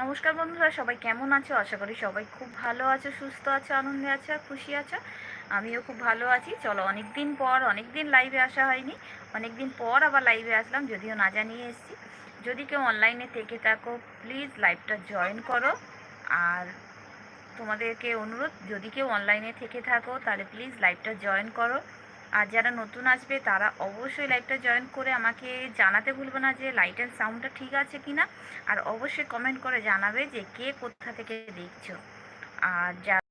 নমস্কার বন্ধুরা, সবাই কেমন আছো? আশা করি সবাই খুব ভালো আছো, সুস্থ আছো, আনন্দে আছো আর খুশি আছো। আমিও খুব ভালো আছি। চলো অনেক দিন পর অনেক দিন লাইভে আসা হয়নি। অনেক দিন পর আবার লাইভে আসলাম, যদিও না জানিয়ে এসেছি। যদি কেউ অনলাইনে থেকে থাকো প্লিজ লাইভটা জয়েন করো। আর তোমাদেরকে অনুরোধ, যদি কেউ অনলাইনে থেকে থাকো, তাহলে প্লিজ লাইভটা জয়েন করো। আর যারা নতুন আসবে, তারা অবশ্যই লাইভটা জয়েন করে আমাকে জানাতে ভুলবে না যে লাইট অ্যান্ড সাউন্ডটা ঠিক আছে কি না আর অবশ্যই কমেন্ট করে জানাবে যে কে কোথা থেকে দেখছ। আর যারা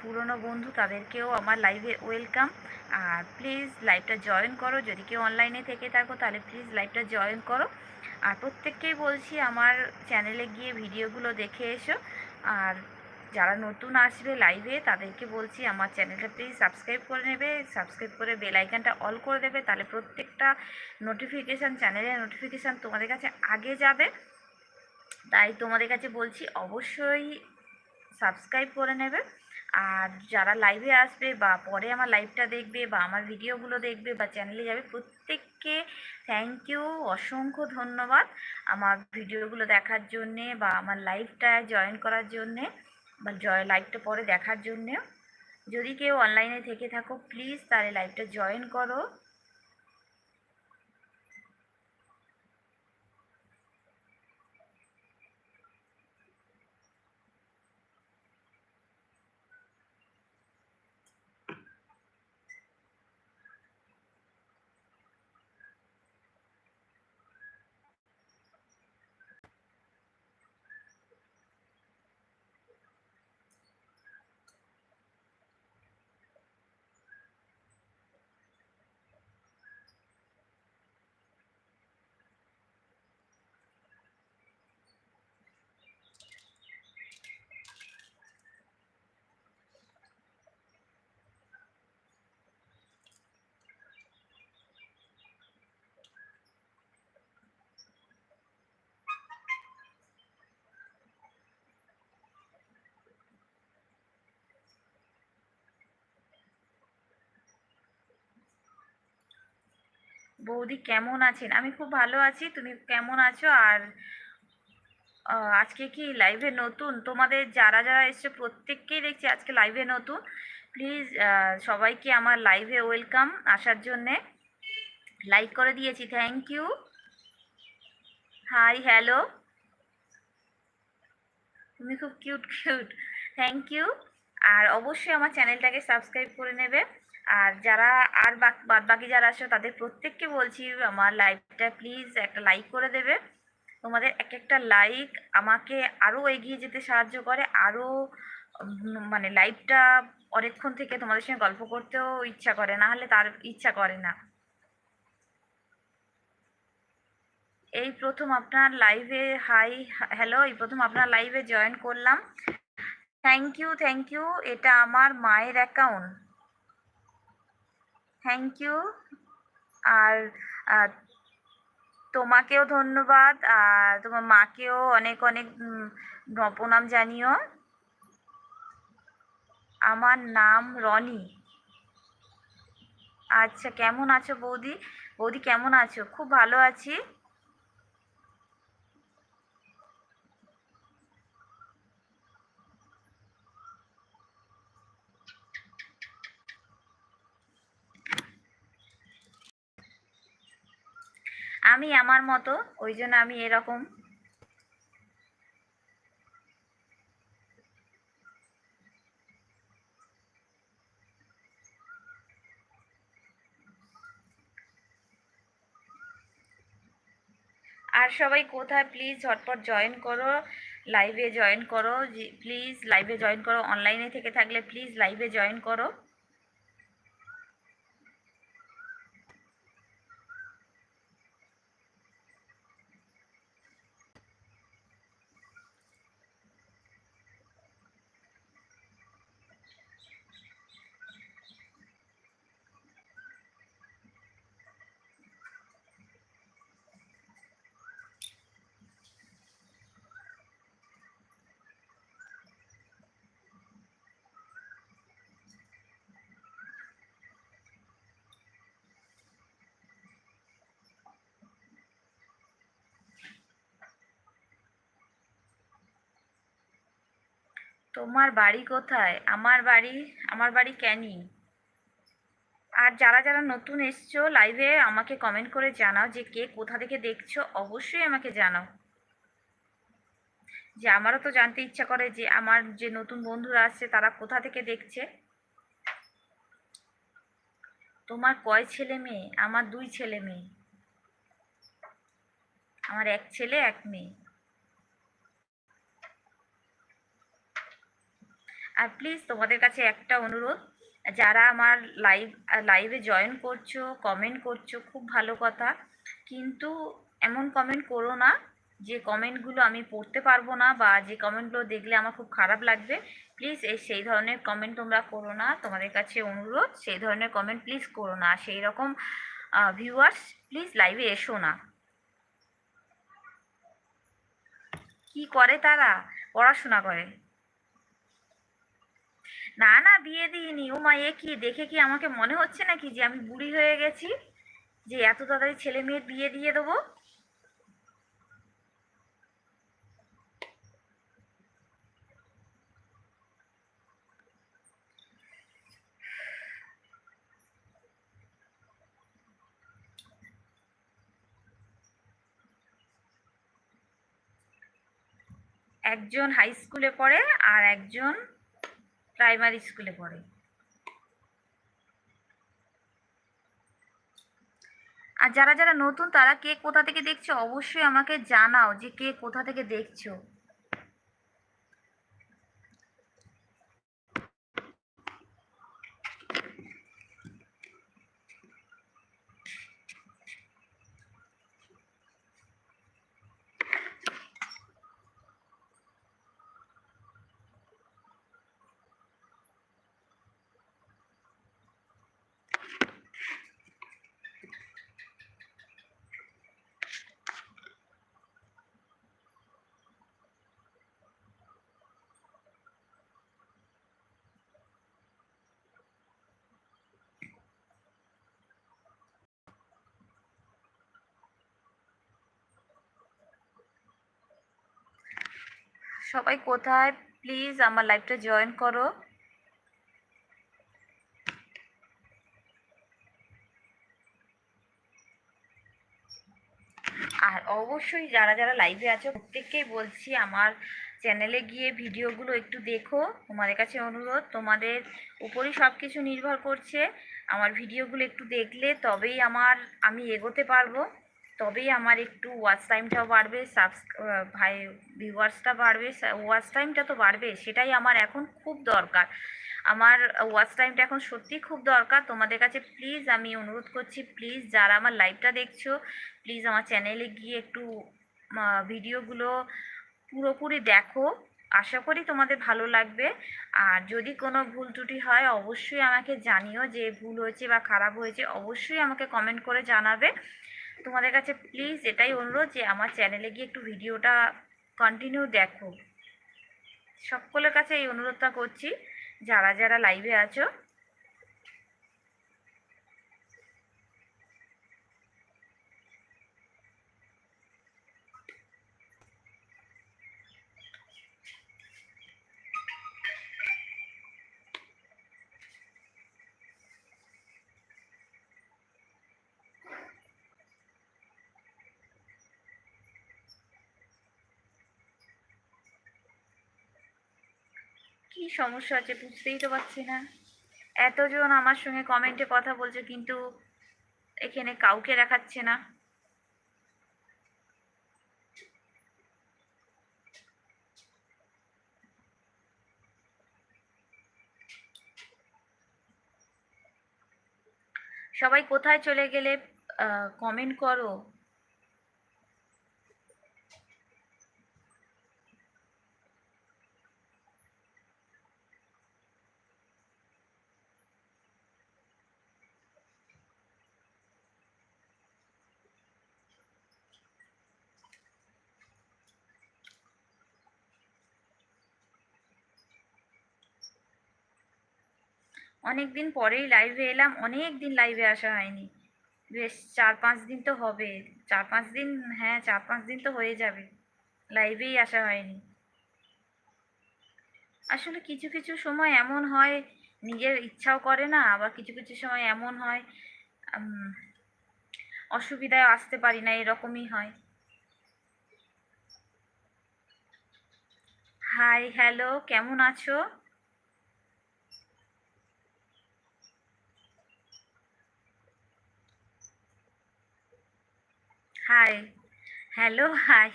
পুরনো বন্ধু, তাদেরকেও আমার লাইভে ওয়েলকাম আর প্লিজ লাইভটা জয়েন করো। যদি কেউ অনলাইনে থেকে থাকো, তাহলে প্লিজ লাইভটা জয়েন করো। আর প্রত্যেককেই বলছি, আমার চ্যানেলে গিয়ে ভিডিওগুলো দেখে এসো। আর যারা নতুন আসবে লাইভে তাদেরকে বলছি আমার চ্যানেলটা প্লিজ সাবস্ক্রাইব করে নেবে। সাবস্ক্রাইব করে বেল আইকনটা অল করে দেবে, তাহলে প্রত্যেকটা নোটিফিকেশান চ্যানেলের নোটিফিকেশান তোমাদের কাছে আগে যাবে। তাই তোমাদের কাছে বলছি অবশ্যই সাবস্ক্রাইব করে নেবে। আর যারা লাইভে আসবে বা পরে আমার লাইভটা দেখবে বা আমার ভিডিওগুলো দেখবে বা চ্যানেলে যাবে, প্রত্যেককে থ্যাংক ইউ অসংখ্য ধন্যবাদ আমার ভিডিওগুলো দেখার জন্যে বা আমার লাইভটা জয়েন করার জন্যে। বা জয় লাইভটা পরে দেখার জন্যে যদি কেউ অনলাইনে থেকে থাকো প্লিজ তাহলে লাইভটা জয়েন করো। বৌদি কেমন আছেন? আমি খুব ভালো আছি, তুমি কেমন আছো? আর আজকে কি লাইভে নতুন? তোমাদের যারা যারা এসছে, প্রত্যেককেই দেখছি আজকে লাইভে নতুন। প্লিজ সবাইকে আমার লাইভে ওয়েলকাম আসার জন্যে। লাইক করে দিয়েছি থ্যাংক ইউ হাই হ্যালো তুমি খুব কিউট কিউট থ্যাংক ইউ আর অবশ্যই আমার চ্যানেলটাকে সাবস্ক্রাইব করে নেবে। আর যারা, আর বাদ বাকি যারা আসো তাদের প্রত্যেককে বলছি আমার লাইভটা প্লিজ একটা লাইক করে দেবে। তোমাদের এক একটা লাইক আমাকে আরও এগিয়ে যেতে সাহায্য করে আরও মানে লাইভটা অনেকক্ষণ থেকে তোমাদের সঙ্গে গল্প করতেও ইচ্ছা করে, না হলে তার ইচ্ছা করে না। এই প্রথম আপনার লাইভে হাই হ্যালো এই প্রথম আপনার লাইভে জয়েন করলাম। থ্যাংক ইউ থ্যাংক ইউ এটা আমার মায়ের অ্যাকাউন্ট থ্যাংক ইউ আর তোমাকেও ধন্যবাদ। আর তোমার মাকেও অনেক অনেক প্রণাম জানিও। আমার নাম রনি। আচ্ছা কেমন আছো বৌদি? বৌদি, কেমন আছো? খুব ভালো আছি। আমি আমার মতো, ওই জন্য আমি এরকম। আর সবাই কোথায়? প্লিজ ঝটপট জয়েন করো লাইভে জয়েন করো প্লিজ লাইভে জয়েন করো অনলাইনে থেকে থাকলে প্লিজ লাইভে জয়েন করো। তোমার বাড়ি কোথায়? আমার বাড়ি আমার বাড়ি ক্যানি। আর যারা যারা নতুন এসছো লাইভে আমাকে কমেন্ট করে জানাও যে কে কোথা থেকে দেখছ, অবশ্যই আমাকে জানাও। যে আমারও তো জানতে ইচ্ছা করে যে আমার যে নতুন বন্ধুরা আসছে, তারা কোথা থেকে দেখছে? তোমার কয় ছেলে মেয়ে? আমার দুই ছেলে মেয়ে। আমার এক ছেলে, এক মেয়ে। আর প্লিজ তোমাদের কাছে একটা অনুরোধ, যারা আমার লাইভ লাইভে জয়েন করছ কমেন্ট করছ, খুব ভালো কথা। কিন্তু এমন কমেন্ট করো না, যে কমেন্টগুলো আমি পড়তে পারব না বা যে কমেন্টগুলো দেখলে আমার খুব খারাপ লাগবে। প্লিজ এই সেই ধরনের কমেন্ট তোমরা করো না, তোমাদের কাছে অনুরোধ, সেই ধরনের কমেন্ট প্লিজ করো না। সেই রকম ভিউয়ার্স প্লিজ লাইভে এসো না। কি করে তারা? পড়াশোনা করে। না না, বিয়ে দিইনি। ও মা এ কি, দেখে কি আমাকে মনে হচ্ছে নাকি যে আমি বুড়ি হয়ে গেছি? যে এত তাড়াতাড়ি ছেলে মেয়ের বিয়ে দিয়ে দেবো? একজন হাই স্কুলে পড়ে আর একজন প্রাইমারি স্কুলে পড়ে। আর যারা যারা নতুন, তারা কে কোথা থেকে দেখছ? অবশ্যই আমাকে জানাও যে কে কোথা থেকে দেখছ। সবাই কোথায়? প্লিজ আমার লাইভটা জয়েন করো। আর অবশ্যই যারা যারা লাইভে আছো, প্রত্যেককেই বলছি আমার চ্যানেলে গিয়ে ভিডিওগুলো একটু দেখো। তোমাদের কাছে অনুরোধ, তোমাদের উপরই সব কিছু নির্ভর করছে। আমার ভিডিওগুলো একটু দেখলে তবেই আমার, আমি এগোতে পারব। তবেই আমার একটু ওয়াচ টাইমটাও বাড়বে সাবস ভাই ভিউয়ার্সটা বাড়বে ওয়াচ টাইমটা তো বাড়বে, সেটাই আমার এখন খুব দরকার। আমার ওয়াচ টাইমটা এখন সত্যি খুব দরকার। তোমাদের কাছে প্লিজ আমি অনুরোধ করছি প্লিজ যারা আমার লাইভটা দেখছ প্লিজ আমার চ্যানেলে গিয়ে একটু ভিডিওগুলো পুরোপুরি দেখো। আশা করি তোমাদের ভালো লাগবে। আর যদি কোনো ভুল ত্রুটি হয়, অবশ্যই আমাকে জানিও যে ভুল হয়েছে বা খারাপ হয়েছে, অবশ্যই আমাকে কমেন্ট করে জানাবে। তোমাদের কাছে প্লিজ এটাই অনুরোধ যে আমার চ্যানেলে গিয়ে একটু ভিডিওটা কন্টিনিউ দেখো। সকলের কাছে এই অনুরোধটা করছি, যারা যারা লাইভে আছো কি সমস্যা আছে বুঝতেই তো পারছি না। এতজন আমার সঙ্গে কমেন্টে কথা বলছে কিন্তু এখানে কাউকে দেখাচ্ছে না। সবাই কোথায় চলে গেলে কমেন্ট করো। অনেক দিন পরেই লাইভে এলাম অনেক দিন লাইভে আসা হয়নি। বেশ চার পাঁচ দিন তো হবে। চার পাঁচ দিন হ্যাঁ চার পাঁচ দিন তো হয়ে যাবে। লাইভেই আসা হয়নি। আসলে কিছু কিছু সময় এমন হয়, নিজের ইচ্ছাও করে না, আবার কিছু কিছু সময় এমন হয় অসুবিধায় আসতে পারি না, এরকমই হয়। হাই হ্যালো কেমন আছো? হাই হ্যালো হাই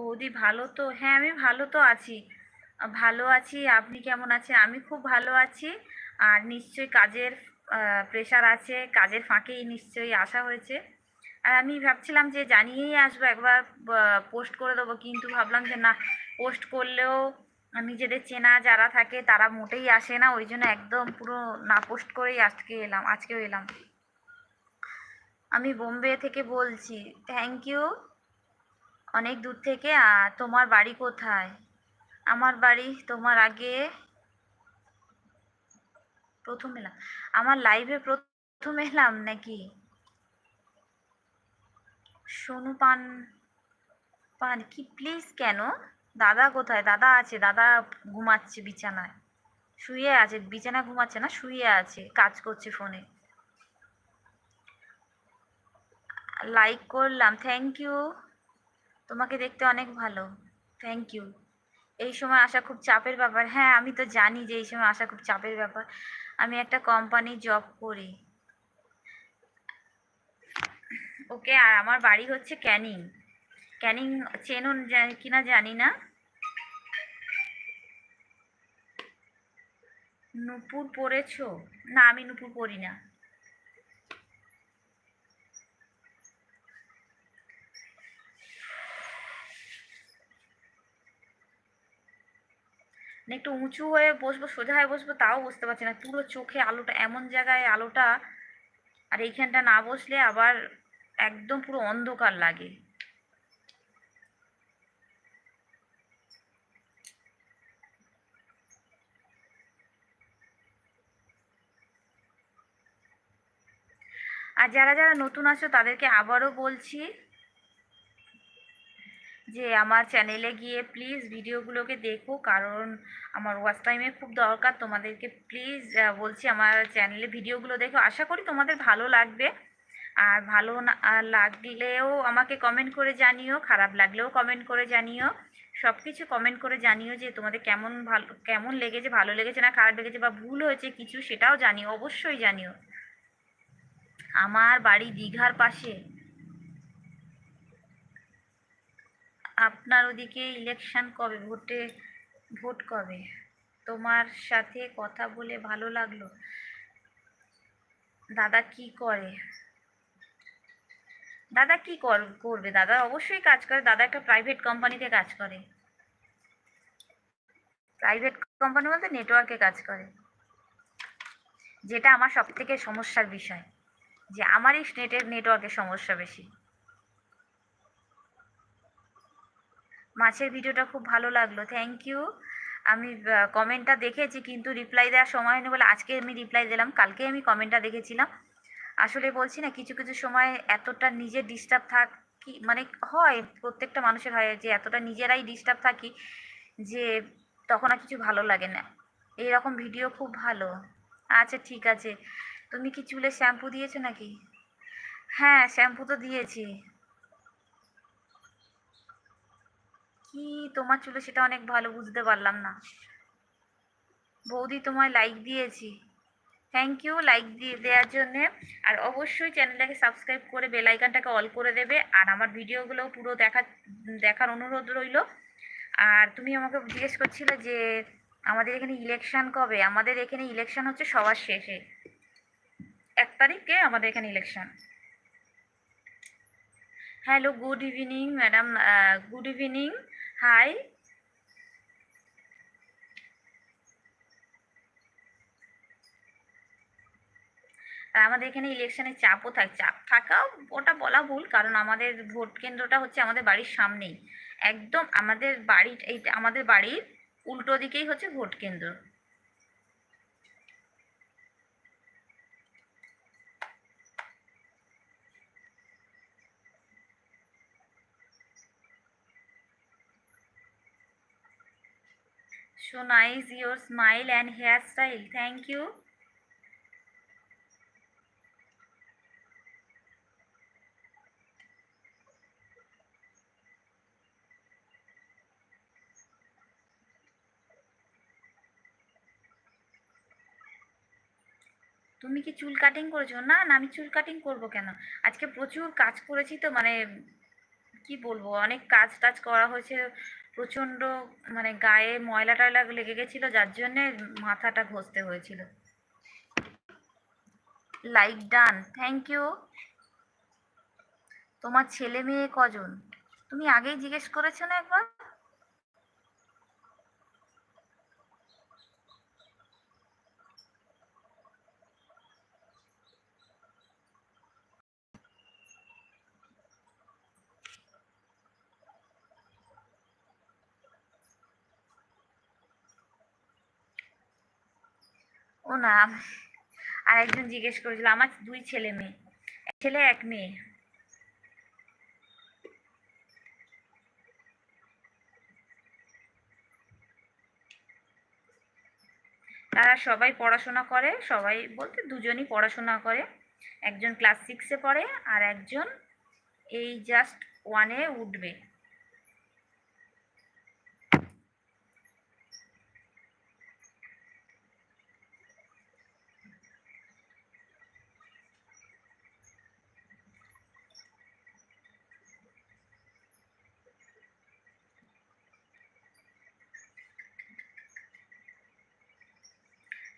বৌদি ভালো তো? হ্যাঁ আমি ভালো তো আছি। ভালো আছি, আপনি কেমন আছেন? আমি খুব ভালো আছি। আর নিশ্চয়ই কাজের প্রেশার আছে, কাজের ফাঁকেই নিশ্চয়ই আসা হয়েছে। আর আমি ভাবছিলাম যে জানিয়েই আসব, একবার পোস্ট করে দেবো। কিন্তু ভাবলাম যে না পোস্ট করলেও নিজেদের চেনা যারা থাকে, তারা মোটেই আসে না। ওই জন্য একদম পুরো না পোস্ট করেই আজকে এলাম, আজকেও এলাম। আমি বোম্বে থেকে বলছি। থ্যাংক ইউ অনেক দূর থেকে তোমার বাড়ি কোথায়? আমার বাড়ি তোমার আগে প্রথম এলাম। আমার লাইভে প্রথম এলাম নাকি? সোনু পান পান, কি প্লিজ কেন? দাদা কোথায়? দাদা আছে, দাদা ঘুমাচ্ছে বিছানায়। শুয়ে আছে, বিছানায় ঘুমাচ্ছে না, শুয়ে আছে, কাজ করছে ফোনে লাইক করলাম থ্যাংক ইউ তোমাকে দেখতে অনেক ভালো। থ্যাংক ইউ এই সময় আসা খুব চাপের ব্যাপার। হ্যাঁ আমি তো জানি যে এই সময় আসা খুব চাপের ব্যাপার। আমি একটা কোম্পানি জব করি। ওকে, আর আমার বাড়ি হচ্ছে ক্যানিং। ক্যানিং চেনুন কিনা জানি না। নুপুর পরেছো না, আমি নুপুর পরি না। মানে একটু উঁচু হয়ে বসবো, সোজা হয়ে বসবো তাও বসতে পারছি না। পুরো চোখে আলোটা, এমন জায়গায় আলোটা, আর এইখানটা না বসলে আবার একদম পুরো অন্ধকার লাগে। আর যারা যারা নতুন আছো তাদেরকে আবারও বলছি যে আমার চ্যানেলে গিয়ে প্লিজ ভিডিওগুলোকে দেখো। কারণ আমার ওয়াচ টাইমে খুব দরকার। তোমাদেরকে প্লিজ বলছি আমার চ্যানেলে ভিডিওগুলো দেখো। আশা করি তোমাদের ভালো লাগবে। আর ভালো না লাগলেও আমাকে কমেন্ট করে জানিও। খারাপ লাগলেও কমেন্ট করে জানিও। সব কিছু কমেন্ট করে জানিও যে তোমাদের কেমন ভালো, কেমন লেগেছে, ভালো লেগেছে না খারাপ লেগেছে বা ভুল হয়েছে কিছু, সেটাও জানিও, অবশ্যই জানিও। আমার বাড়ি দীঘার পাশে। আপনার ওদিকে ইলেকশন কবে? ভোটে, ভোট কবে? তোমার সাথে কথা বলে ভালো লাগল। দাদা কি করে? দাদা কি কর, করবে? দাদা অবশ্যই কাজ করে। দাদা একটা প্রাইভেট কোম্পানিতে কাজ করে। প্রাইভেট কোম্পানি বলতে নেটওয়ার্কে কাজ করে। যেটা আমার সব থেকে সমস্যার বিষয়। যে আমারই নেটের নেটওয়ার্কের সমস্যা বেশি। মাছের ভিডিওটা খুব ভালো লাগল। থ্যাংক ইউ আমি কমেন্টটা দেখেছি কিন্তু রিপ্লাই দেওয়ার সময় হয়নি বলে আজকে আমি রিপ্লাই দিলাম, কালকে আমি কমেন্টটা দেখেছিলাম। আসলে বলছি না, কিছু কিছু সময় এতটা নিজে ডিস্টার্ব থাকি মানে হয় প্রত্যেকটা মানুষের হয় যে এতটা নিজেরাই ডিস্টার্ব থাকি যে তখন আর কিছু ভালো লাগে না। এইরকম ভিডিও খুব ভালো। আচ্ছা ঠিক আছে। তুমি কি চুলে শ্যাম্পু দিয়েছ নাকি? হ্যাঁ শ্যাম্পু তো দিয়েছি। কি তোমার চুলে সেটা অনেক ভালো বুঝতে পারলাম না। বৌদি তোমায় লাইক দিয়েছি। থ্যাংক ইউ লাইক দিয়ে দেওয়ার জন্যে। আর অবশ্যই চ্যানেলটাকে সাবস্ক্রাইব করে বেল আইকনটাকে অল করে দেবে। আর আমার ভিডিওগুলো পুরো দেখা দেখার অনুরোধ রইল। আর তুমি আমাকে জিজ্ঞেস করছিলে যে, আমাদের এখানে ইলেকশন কবে? আমাদের এখানে ইলেকশন হচ্ছে সবার শেষে। এক তারিখে আমাদের এখানে election hello good evening madam good evening hi আর আমাদের এখানে ইলেকশনে চাপও থাকে, চাপ থাকা ওটা বলা ভুল, কারণ আমাদের ভোট কেন্দ্রটা হচ্ছে আমাদের বাড়ির সামনেই। একদম আমাদের বাড়ি এই আমাদের বাড়ির উল্টো দিকেই হচ্ছে ভোট কেন্দ্র। So nice, your smile and hairstyle. Thank you. তুমি কি চুল কাটিং করেছ না না, আমি চুল কাটিং করব কেন আজকে প্রচুর কাজ করেছি তো মানে কি বলব অনেক কাজ টাজ করা হয়েছে প্রচণ্ড মানে গায়ে ময়লা টয়লা লেগে গেছিল, যার জন্যে মাথাটা ঘষতে হয়েছিল। লাইক ডান থ্যাংক ইউ তোমার ছেলে মেয়ে কজন? তুমি আগেই জিজ্ঞেস করেছ না একবার? ও না। আর একজন জিজ্ঞেস করেছিল, আমার দুই ছেলে মেয়ে। ছেলে, এক মেয়ে। তারা সবাই পড়াশোনা করে, সবাই বলতে দুজনই পড়াশোনা করে। একজন ক্লাস সিক্সে পড়ে আর একজন এই জাস্ট ওয়ানে উঠবে।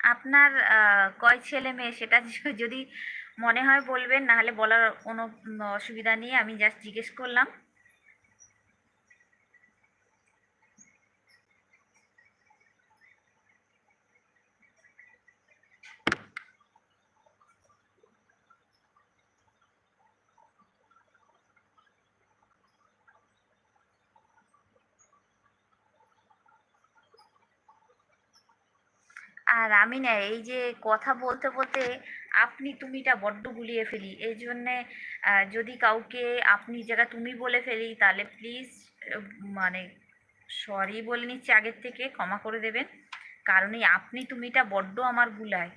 আপনার কয় ছেলে মেয়ে সেটা যদি মনে হয় বলবেন, নাহলে বলার কোনো অসুবিধা নেই। আমি জাস্ট জিজ্ঞেস করলাম। আর আমি না, এই যে কথা বলতে বলতে আপনি তুমিটা বড্ড গুলিয়ে ফেলি। এই জন্যে যদি কাউকে আপনি জায়গা তুমি বলে ফেলি, তাহলে প্লিজ মানে সরি বলে নিচ্ছি আগের থেকে, ক্ষমা করে দেবেন। কারণ এই আপনি তুমিটা বড্ড আমার গুলায়।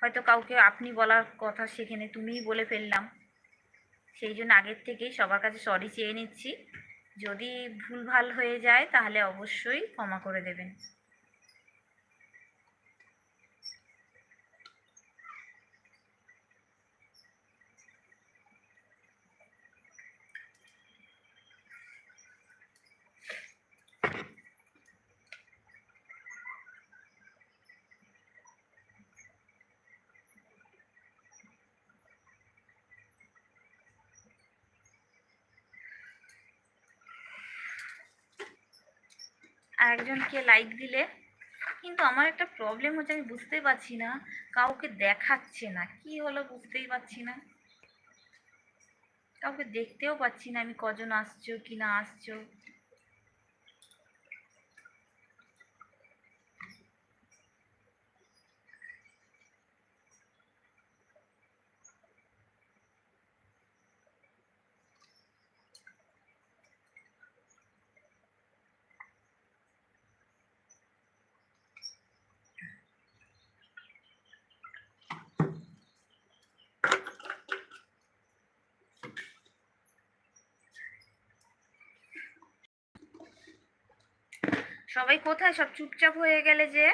হয়তো কাউকে আপনি বলার কথা সেখানে তুমিই বলে ফেললাম। সেই জন্য আগের থেকেই সবার কাছে সরি চেয়ে নিচ্ছি। যদি ভুলভাল হয়ে যায়, তাহলে অবশ্যই ক্ষমা করে দেবেন। একজনকে লাইক দিলে, কিন্তু আমার একটা প্রবলেম হচ্ছে, আমি বুঝতেই পারছি না, কাউকে দেখাচ্ছে না। কি হলো বুঝতেই পারছি না। কাউকে দেখতেও পাচ্ছি না আমি কজন আসছো, কি না আসছো। সবাই কোথায় সব চুপচাপ হয়ে গেলে যে?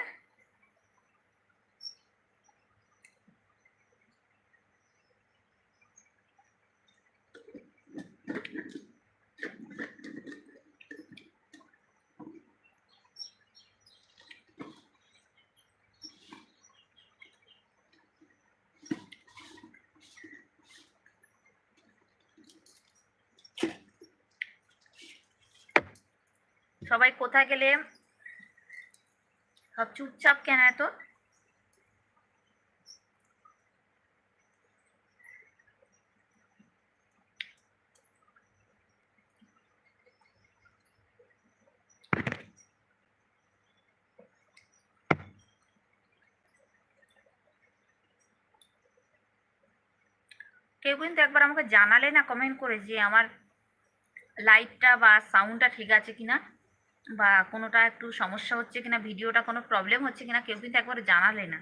সবাই কোথায় গেলে? সব চুপচাপ কেন এত? কেউ কিন্তু একবার আমাকে জানালে না কমেন্ট করে যে আমার লাইটটা বা সাউন্ডটা ঠিক আছে কিনা। বা কোনোটা একটু সমস্যা হচ্ছে কিনা, ভিডিওটা কোনো প্রবলেম হচ্ছে কিনা, কেউ কিন্তু একবার জানালে না।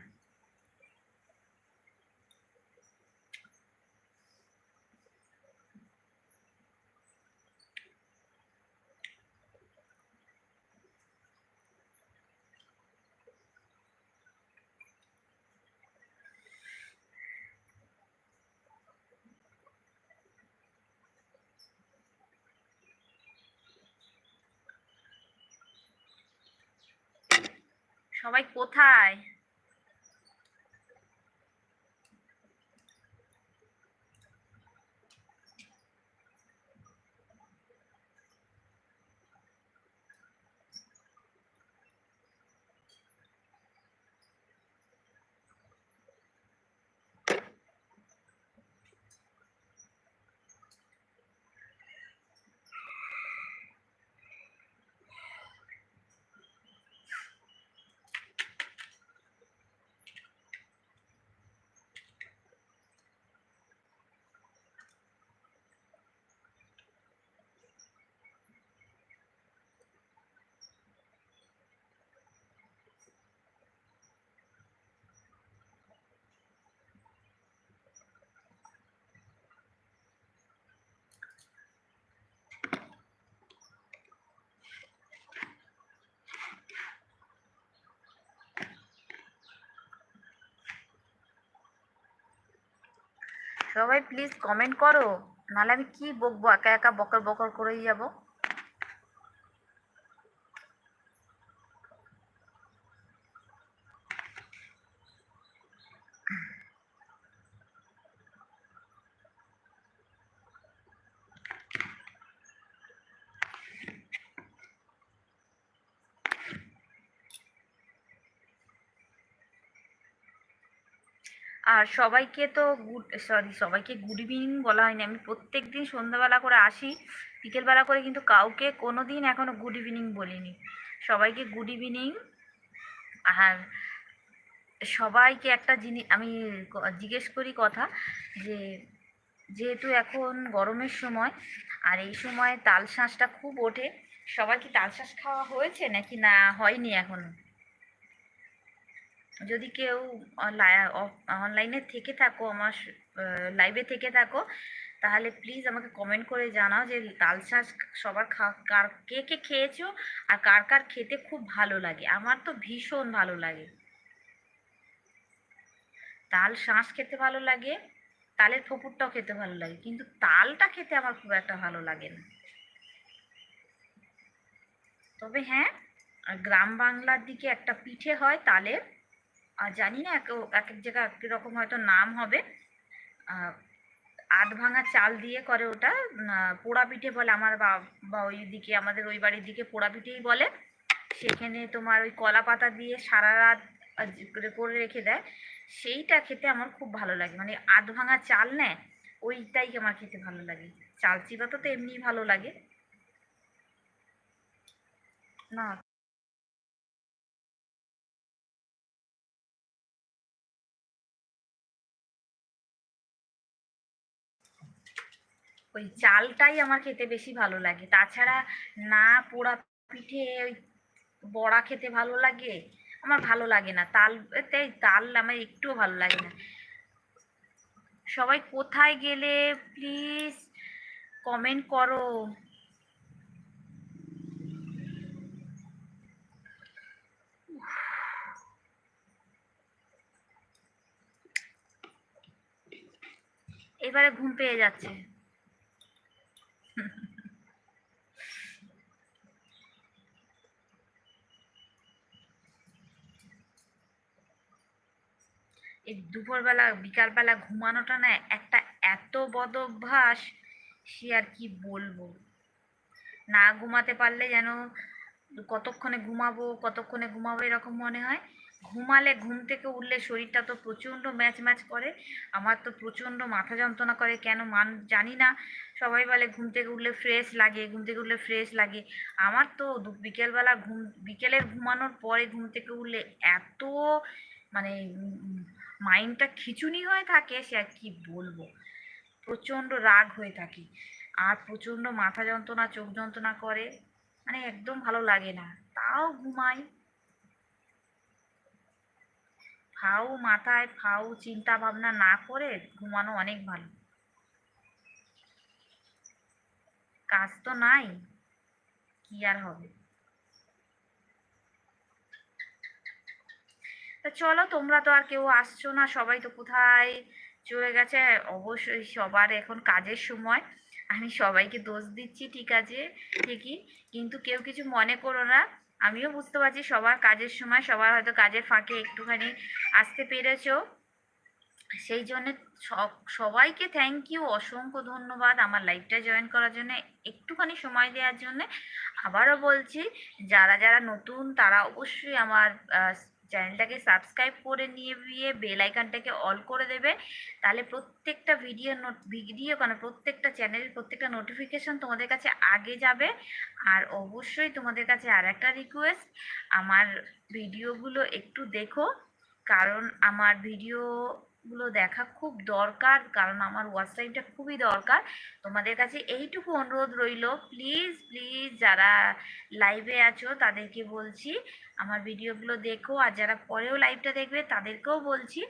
সবাই কোথায়? সবাই প্লিজ কমেন্ট করো। নাহলে আমি কি বকবো? একা একা বকর বকর করেই যাব। আর সবাইকে তো গুড সরি সবাইকে গুড ইভিনিং বলা হয়নি। আমি প্রত্যেক দিন সন্ধ্যাবেলা করে আসি, বিকেলবেলা করে কিন্তু কাউকে কোনো দিন এখনও গুড ইভিনিং বলিনি। সবাইকে গুড ইভিনিং আর সবাইকে একটা জিনিস আমি জিজ্ঞেস করি কথা যে, যেহেতু এখন গরমের সময়, আর এই সময় তাল শাঁসটা খুব ওঠে, সবার কি তাল শাঁস খাওয়া হয়েছে নাকি না হয়নি এখনও? যদি কেউ অনলাইনে থেকে থাকো, আমার লাইভে থেকে থাকো, তাহলে প্লিজ আমাকে কমেন্ট করে জানাও যে তাল শাঁস সবার কার, কে কে খেয়েছো আর কার কার খেতে খুব ভালো লাগে। আমার তো ভীষণ ভালো লাগে। তাল শাঁস খেতে ভালো লাগে, তালের ফপুরটাও খেতে ভালো লাগে, কিন্তু তালটা খেতে আমার খুব একটা ভালো লাগে না। তবে হ্যাঁ গ্রাম বাংলার দিকে একটা পিঠে হয় তালের। জানি না, এক এক এক জায়গায় এক রকম হয়তো নাম হবে। আধ ভাঙা চাল দিয়ে করে ওটা পোড়া পিঠে বলে আমার বা ওই দিকে, আমাদের ওই বাড়ির দিকে পোড়া পিঠেই বলে। সেখানে তোমার ওই কলা পাতা দিয়ে সারা রাত করে করে রেখে দেয়। সেইটা খেতে আমার খুব ভালো লাগে। মানে আধ ভাঙা চাল নেয়, ওইটাই আমার খেতে ভালো লাগে। চাল চিবাতে তো এমনিই ভালো লাগে। না ওই চালটাই আমার খেতে বেশি ভালো লাগে। তাছাড়া না পোড়া পিঠে ওই বড়া খেতে ভালো লাগে, আমার ভালো লাগে না। তাল এতে তাল আমার একটুও ভালো লাগে না। সবাই কোথায় গেলে প্লিজ কমেন্ট করো। এবারে ঘুম পেয়ে যাচ্ছে। এই দুপুরবেলা, বিকালবেলা ঘুমানোটা না, একটা এত বদ অভ্যাস সে আর কি বলব? না ঘুমাতে পারলে যেন কতক্ষণে ঘুমাবো কতক্ষণে ঘুমাবো এরকম মনে হয়। ঘুমালে ঘুম থেকে উঠলে শরীরটা তো প্রচণ্ড ম্যাচ ম্যাচ করে, আমার তো প্রচণ্ড মাথা যন্ত্রণা করে, কেন মান, জানি না। সবাই বলে ঘুম থেকে উঠলে ফ্রেশ লাগে, ঘুম থেকে উঠলে ফ্রেশ লাগে। আমার তো বিকেলবেলা ঘুম বিকেলের ঘুমানোর পরে ঘুম থেকে উঠলে এত মানে মাইন্ডটা খিচুনি হয়ে থাকে, সে আর কি বলব? প্রচণ্ড রাগ হয়ে থাকি। আর প্রচণ্ড মাথা যন্ত্রণা, চোখ যন্ত্রণা করে। মানে একদম ভালো লাগে না। তাও ঘুমাই। ফাউ মাথায় ফাউ চিন্তা ভাবনা না করে ঘুমানো অনেক ভালো। কাজ তো নাই। কি আর হবে? তা চলো, তোমরা তো আর কেউ আসছো না, সবাই তো কোথায় চলে গেছে। অবশ্যই সবার এখন কাজের সময়। আমি সবাইকে দোষ দিচ্ছি, ঠিক আছে? ঠিকই। কিন্তু কেউ কিছু মনে করো না। আমিও বুঝতে পারছি সবার কাজের সময়, সবার হয়তো কাজের ফাঁকে একটুখানি আসতে পেরেছ। সেই জন্য সবাইকে থ্যাংক ইউ অসংখ্য ধন্যবাদ আমার লাইভটা জয়েন করার জন্য, একটুখানি সময় দেওয়ার জন্য। আবারও বলছি, যারা যারা নতুন, তারা অবশ্যই আমার চ্যানেলটাকে সাবস্ক্রাইব করে নিয়ে গিয়ে বেল আইকনটাকে অল করে দেবে। তাহলে প্রত্যেকটা ভিডিও ভিডিও কেন প্রত্যেকটা চ্যানেলের প্রত্যেকটা নোটিফিকেশন তোমাদের কাছে আগে যাবে। আর অবশ্যই তোমাদের কাছে আর একটা রিকোয়েস্ট আমার ভিডিওগুলো একটু দেখো। কারণ আমার ভিডিওগুলো দেখা খুব দরকার, কারণ আমার ওয়াচ টাইমটা খুবই দরকার। তোমাদের কাছে এইটুকু অনুরোধ রইল প্লিজ প্লিজ যারা লাইভে আছো তাদেরকে বলছি, আমার ভিডিওগুলো দেখো, আর যারা পরেও লাইভটা দেখবে তাদেরকেও বলছি,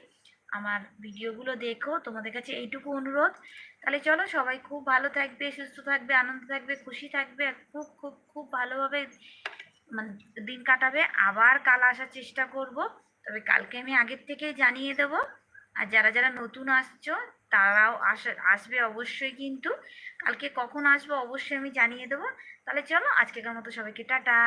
আমার ভিডিওগুলো দেখো, তোমাদের কাছে এইটুকু অনুরোধ। তাহলে চলো সবাই খুব ভালো থাকবে, সুস্থ থাকবে, আনন্দ থাকবে, খুশি থাকবে খুব খুব খুব ভালোভাবে মানে দিন কাটাবে। আবার কাল আসার চেষ্টা করব, তবে কালকে আমি আগের থেকেই জানিয়ে দেব। আর যারা যারা নতুন আসছো, তারাও আসে, আসবে অবশ্যই কিন্তু। কালকে কখন আসব অবশ্যই আমি জানিয়ে দেবো। তাহলে চলো, আজকেকার মতো সবাইকে টাটা।